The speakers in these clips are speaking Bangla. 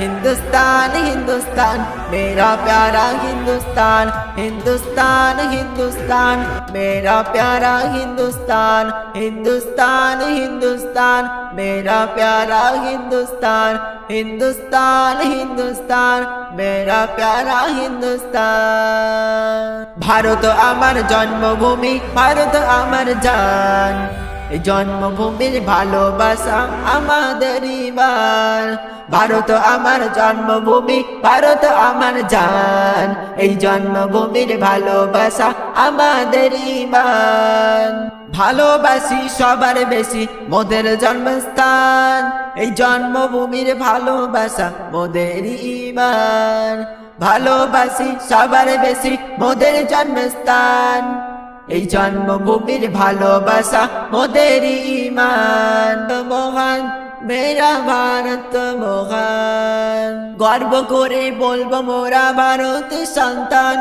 हिंदुस्तान हिंदुस्तान मेरा प्यारा हिंदुस्तान हिंदुस्तान हिंदुस्तान मेरा प्यारा हिंदुस्तान हिंदुस्तान हिंदुस्तान मेरा प्यारा हिंदुस्तान हिंदुस्तान हिंदुस्तान मेरा प्यारा हिंदुस्तान ভারত আমার জন্মভূমি ভারত আমার জান এই জন্মভূমির ভালোবাসা আমাদের ইমান ভারত আমার জন্মভূমি, ভারত আমার জান। এই জন্মভূমির ভালোবাসা আমাদের ইমান ভালোবাসি সবার বেশি, মোদের জন্মস্থান। এই জন্মভূমির ভালোবাসা মোদের ইমান ভালোবাসি সবার বেশি, মোদের জন্মস্থান। এই জন্মভূমির ভালোবাসা মোদের ইমান মহান মেরা ভারত মহান গর্ব করে বলব মোরা ভারত সন্তান।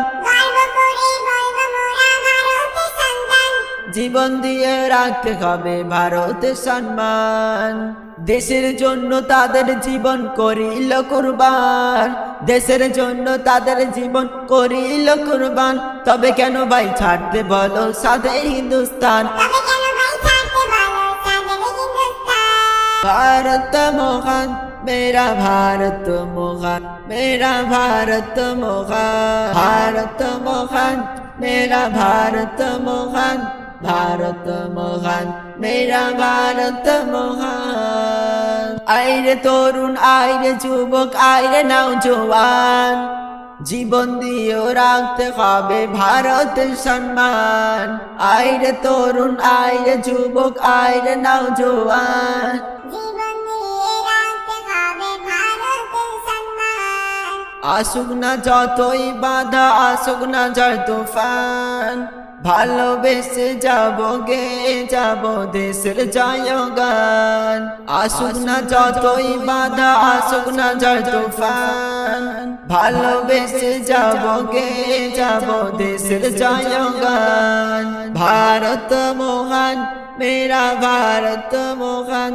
জীবন দিয়ে রাখতে হবে ভারত সম্মান। দেশের জন্য তাদের জীবন করিল কুরবান দেশের জন্য তাদের জীবন করিল কুরবান তবে কেন ভাই ছাড়তে বলো সাদে হিন্দুস্তান তবে কেন ভাই ছাড়তে বলো সাদের হিন্দুস্তান भारत मोहन मेरा भारत मोहन मेरा भारत मोहन भारत मोहन मेरा भारत मोहन ভারত মহান, মেরা ভারত মহান। আইরে তরুণ, আইরে যুবক, আইরে নাও জোয়ান। জীবন দিয়েও রাখতে হবে ভারতের সম্মান। আইরে তরুণ, আইরে যুবক, আইরে নাও জোয়ান। আসুক না যতই বাধা, আসুক না জয় তুফান। ভালোবেসে যাব গে, যাব দেশের জয়গান। আসুক না যতই বাধা, আসুক না জয় তুফান। ভালোবেসে যাব গে, যাব দেশের জয়গান। ভারত মহান, মেরা ভারত মহান।